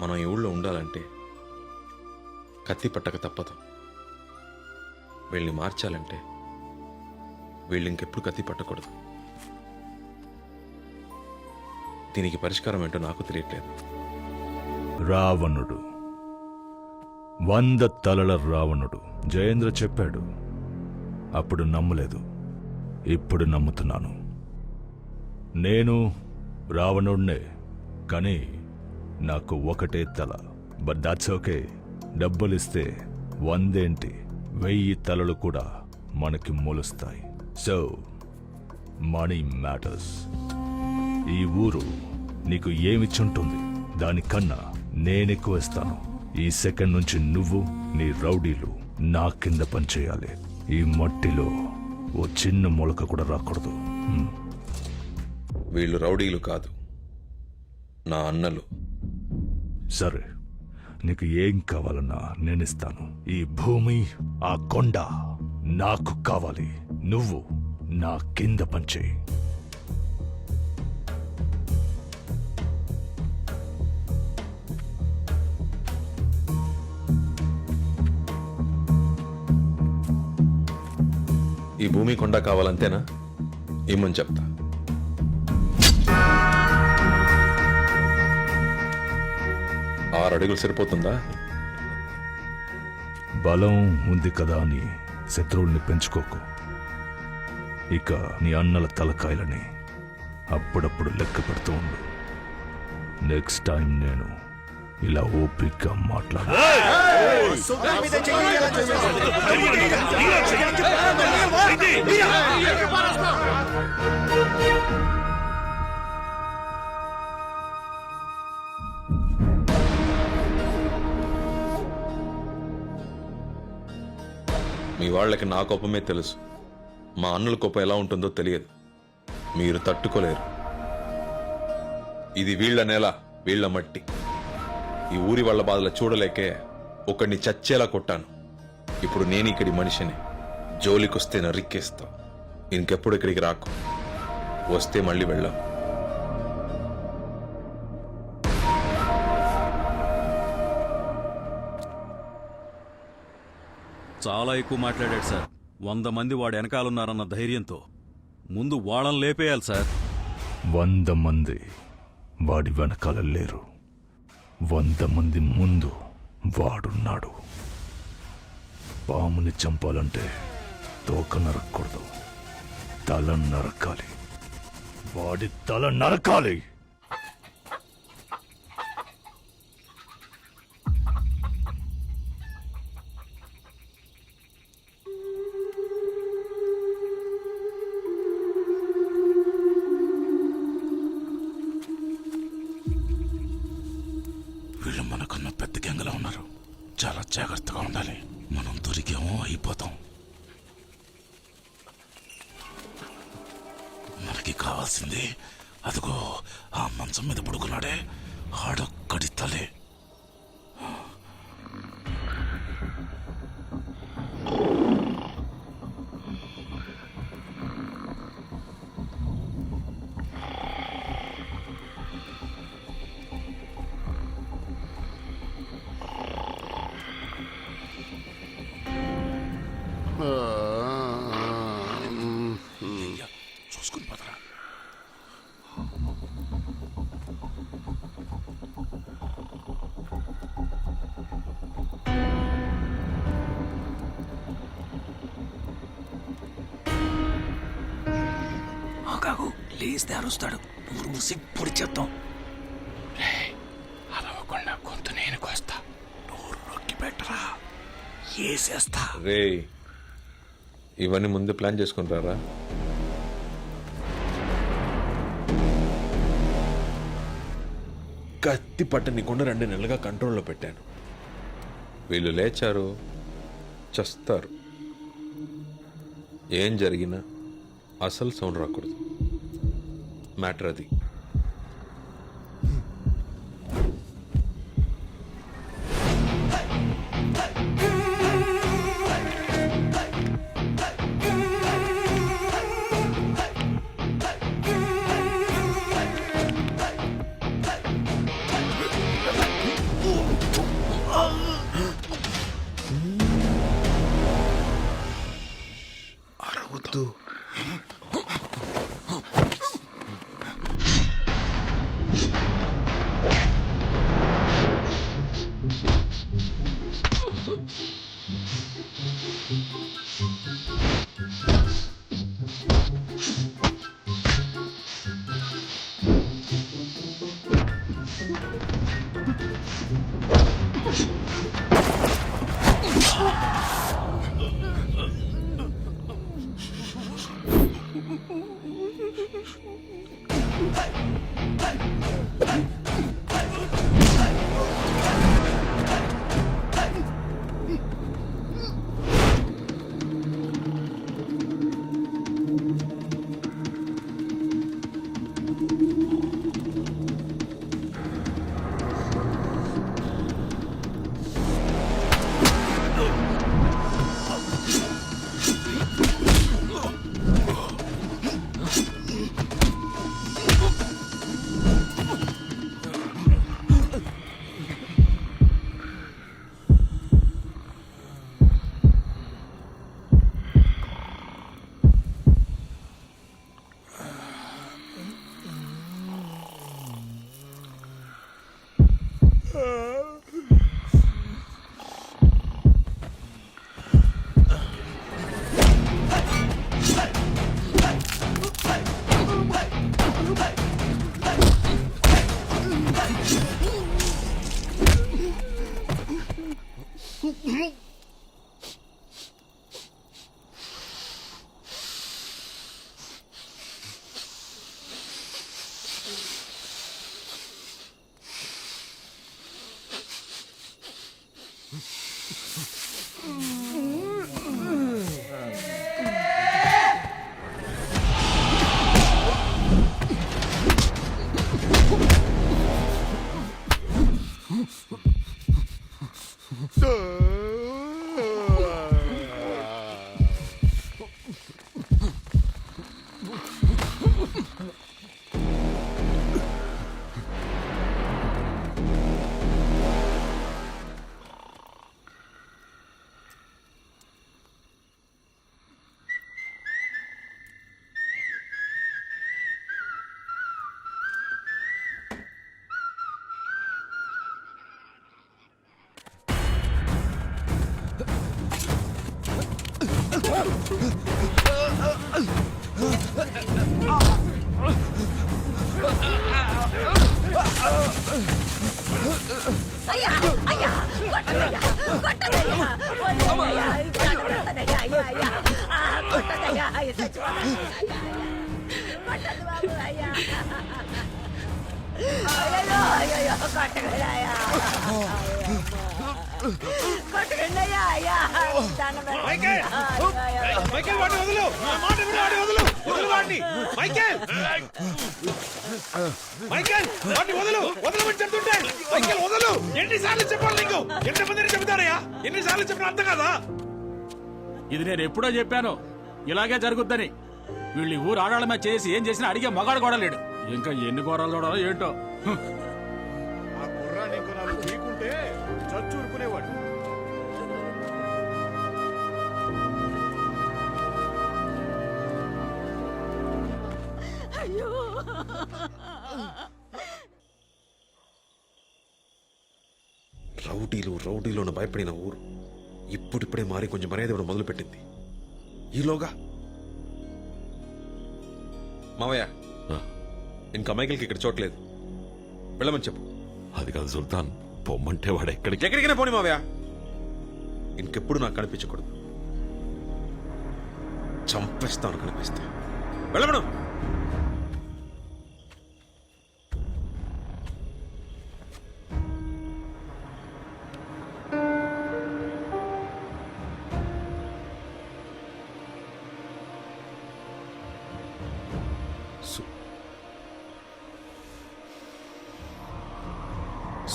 మనం ఈ ఊళ్ళో ఉండాలంటే కత్తి పట్టక తప్పదు. వీళ్ళని మార్చాలంటే వీళ్ళు ఇంకెప్పుడు కత్తి పట్టకూడదు. దీనికి పరిష్కారం ఏంటో నాకు తెలియట్లేదు. రావణుడు. వంద తలల రావణుడు. జయేంద్ర చెప్పాడు. అప్పుడు నమ్మలేదు. ఇప్పుడు నమ్ముతున్నాను. నేను రావణుడినే కానీ నాకు ఒకటే తల. బట్ దాట్స్ ఓకే డబ్బులిస్తే వందేంటి? వెయ్యి తలలు కూడా మనకి మొలుస్తాయి. సో మనీ మ్యాటర్స్ ఈ ఊరు నీకు ఏమిచ్చుంటుంది దానికన్నా నేనెక్కువ ఇస్తాను. ఈ సెకండ్ నుంచి నువ్వు నీ రౌడీలు నా కింద పనిచేయాలి. ఈ మట్టిలో ఓ చిన్న మొలక కూడా రాకూడదు. Hmm. వీళ్ళు రౌడీలు కాదు. నా అన్నలు. సరే నీకు ఏం కావాలన్నా నేనిస్తాను. ఈ భూమి ఆ కొండ నాకు కావాలి. నువ్వు నా కింద పనిచేయి. ఈ భూమి కొండ కావాలంతేనా? ఇమ్మని చెప్తా. ఆరు అడుగులు సరిపోతుందా? బలం ఉంది కదా అని శత్రువుల్ని పెంచుకోకు. ఇక నీ అన్నల తలకాయలని అప్పుడప్పుడు లెక్క పెడుతూ ఉండు. నెక్స్ట్ టైం నేను ఇలా ఓపిక్గా మాట్లాడు. మీ వాళ్ళకి నా కోపమే తెలుసు. మా అన్నుల కోపం ఎలా ఉంటుందో తెలియదు. మీరు తట్టుకోలేరు. ఇది వీళ్ళ నేల వీళ్ళ మట్టి. ఈ ఊరి వాళ్ళ బాధలు చూడలేకే ఒకడిని చచ్చేలా కొట్టాను. ఇప్పుడు నేను ఇక్కడి మనిషిని జోలికొస్తే నరిక్కేస్తా. ఇంకెప్పుడు ఇక్కడికి రాకు. వస్తే మళ్ళీ వెళ్ళాం. చాలా ఎక్కువ మాట్లాడాడు సార్. వంద మంది వాడు వెనకాలన్నారన్న ధైర్యంతో. ముందు వాళ్ళని లేపేయాలి సార్. వంద మంది వాడి వెనకాల లేరు. వంద మంది ముందు వాడున్నాడు. పాముని చంపాలంటే తోక నరక్కూడదు. తల నరకాలి. వాడి తల నరకాలి! కావాల్సింది. అదిగో ఆ మంచం మీద పడుకున్నాడే. ఆడొక్కడి తలే. లేస్తే అరుస్తాడు. ఊరు మూసి పొడి చేద్దాం. అలవకుండా గొంతు నేను కోస్తా. నోరు నొక్కి పెట్టరా? ఏసేస్తా. రే ఇవన్నీ ముందు ప్లాన్ చేసుకుంటారా కత్తి పట్టనికుండా రెండు నెలలుగా కంట్రోల్లో పెట్టాను. వీళ్ళు లేచారు చస్తారు. ఏం జరిగినా అసలు సౌండ్ రాకూడదు. మ్యాటర్ అది. అరవద్దు Uh. Ah! అయ్యా అయ్యా కొట్టదయ్యా కొట్టదయ్యా కొట్టదయ్యా కొట్టదయ్యా అయ్యా అయ్యా ఆ, కొట్టదయ్యా అయ్యా చచ్చిపోతాను కొట్టదు బాబు అయ్యా. అయ్యో మైకేల్ వాడిని వదులు. నా మాట విను వాడిని వదులు. వదులు వాడిని. మైకేల్. మైకేల్ వాడిని వదులు. వదలమని చెప్తుంటే మైకేల్ వదులు. ఎన్నిసార్లు చెప్పాలి నీకు? ఎంతమందిని చెబుతారయ్యా? ఎన్నిసార్లు చెప్పిన అర్థం కదా? ఇది నేను ఎప్పుడో చెప్పాను. ఇలాగే జరుగుద్దని. వీళ్ళు ఊరు ఆడాళ్ళ మీద చేసి ఏం చేసినా అడిగే మగాడు కూడా లేడు. ఇంకా ఎన్ని ఘోరాలు చూడాలో ఏంటో. ఆ కుర్రాన్ని ఇంకో నాలుగు పీకుంటే చచ్చూరుకునేవాడు. అయ్యో. రౌడీలు రౌడీలోన భయపడిన ఊరు ఇప్పుడిప్పుడే మారి కొంచెం మర్యాద ఇవ్వడం మొదలుపెట్టింది. ఈలోగా. మావయ్య ఇంకా మైకిల్కి ఇక్కడ చోట్లేదు వెళ్ళమని చెప్పు. అది కాదు సుల్తాన్ పొమ్మంటే వాడు ఎక్కడికి? ఎక్కడికైనా పోనీ మావయ్య. ఇంకెప్పుడు నాకు కనిపించకూడదు. చంపేస్తాను కనిపిస్తే. వెళ్ళమను.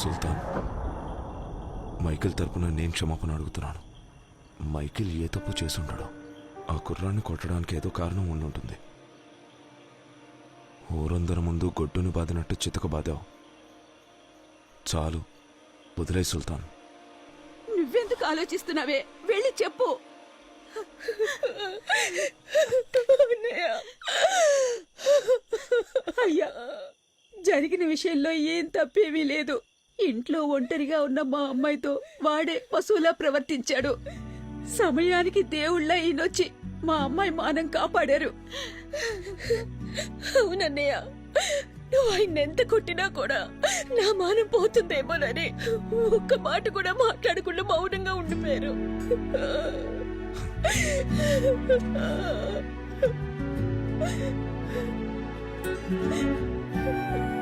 సుల్తాన్. మైకిల్ తరపున నేను క్షమాపణ అడుగుతున్నాను. మైకిల్ ఏ తప్పు చేసుంటాడో ఆ కుర్రాన్ని కొట్టడానికి ఏదో కారణం ఉండుంటుంది ఊరందరి ముందు గొడ్డును బాదినట్టు చితక బాదావు. చాలు వదిలే సుల్తాన్. నువ్వెందుకు ఆలోచిస్తున్నావే? వెళ్ళి చెప్పు. అయ్యా జరిగిన విషయంలో ఏం తప్పేమీ లేదు. ఇంట్లో ఒంటరిగా ఉన్న మా అమ్మాయితో వాడే పశువులా ప్రవర్తించాడు. సమయానికి దేవుళ్ళ ఈయనొచ్చి మా అమ్మాయి మానం కాపాడారు. అవునన్నయ్య నువ్వు ఆయన ఎంత కొట్టినా కూడా నా మానం పోతుందేమోనని ఒక్క మాట కూడా మాట్లాడకుండా మౌనంగా ఉండిపోయారు. Thank